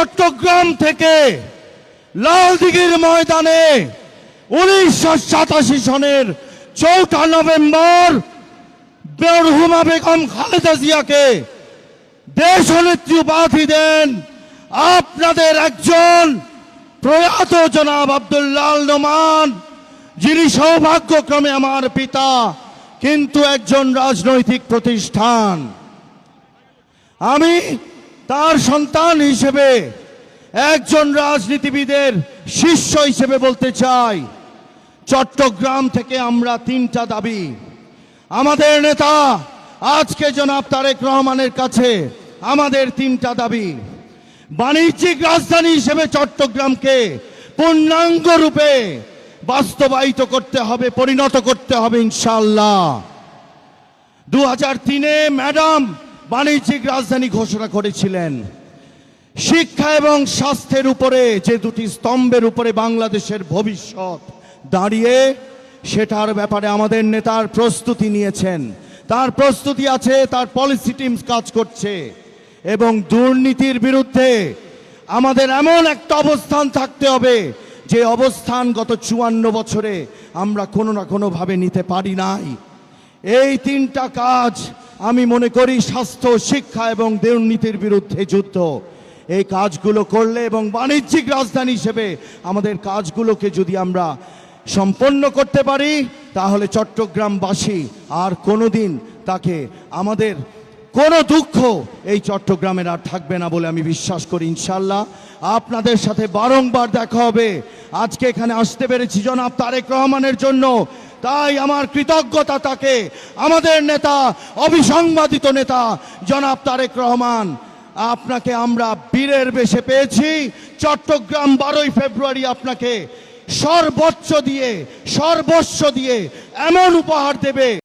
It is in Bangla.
চট্টগ্রাম থেকে লালদিঘির ময়দানে উনিশশো সাতাশি সনের চৌঠা নভেম্বর বেরহুমা বেগম খালেদা জিয়াকে দেশ দেশনেত্রী উপাধি দেন আপনাদের একজন প্রয়াত জনাব আব্দুল্লাল নোমান, যিনি সৌভাগ্যক্রমে আমার পিতা, কিন্তু একজন রাজনৈতিক প্রতিষ্ঠান। আমি তার সন্তান হিসেবে একজন রাজনীতিবিদের শিষ্য হিসেবে বলতে চাই, চট্টগ্রাম থেকে আমরা তিনটা দাবি। আমাদের নেতা, আজকে জনাব তারেক রহমানের কাছে আমাদের তিনটা দাবি। বাণিজ্যিক রাজধানী হিসেবে চট্টগ্রামকে পূর্ণাঙ্গ রূপে বাস্তবায়িত করতে হবে, পরিণত করতে হবে ইনশাল্লাহ দু হাজার তিনে, ম্যাডাম বাণিজ্যিক রাজধানী ঘোষণা করেছিলেন। শিক্ষা এবং স্বাস্থ্যের উপরে যে দুটি স্তম্ভের উপরে বাংলাদেশের ভবিষ্যৎ দাঁড়িয়ে, সেটার ব্যাপারে আমাদের নেতার প্রস্তুতি নিয়েছেন। তার প্রস্তুতি আছে, তার পলিসি টিমস কাজ করছে। এবং দুর্নীতির বিরুদ্ধে আমাদের এমন একটা অবস্থান থাকতে হবে, যে অবস্থান গত চুয়ান্ন বছরে আমরা কোনো না কোনোভাবে নিতে পারি নাই। এই তিনটা কাজ আমি মনে করি স্বাস্থ্য, শিক্ষা এবং দুর্নীতির বিরুদ্ধে যুদ্ধ। এই কাজগুলো করলে এবং বাণিজ্যিক রাজধানী হিসেবে আমাদের কাজগুলোকে যদি আমরা সম্পন্ন করতে পারি, তাহলে চট্টগ্রামবাসী আর কোনোদিন তাকে আমাদের কোনো দুঃখ এই চট্টগ্রামের আর থাকবে না বলে আমি বিশ্বাস করি ইনশাল্লাহ আপনাদের সাথে বারংবার দেখা হবে। আজকে এখানে আসতে পেরেছি জনাব তারেক রহমানের জন্য। তাই আমার কৃতজ্ঞতা তাকে। আমাদের নেতা অবিসংবাদিত নেতা, জনাব তারেক রহমান, আপনাকে আমরা বীরের বেশে পেয়েছি। চট্টগ্রাম বারোই ফেব্রুয়ারি আপনাকে সর্বোচ্চ দিয়ে, সর্বস্ব দিয়ে এমন উপহার দেবে।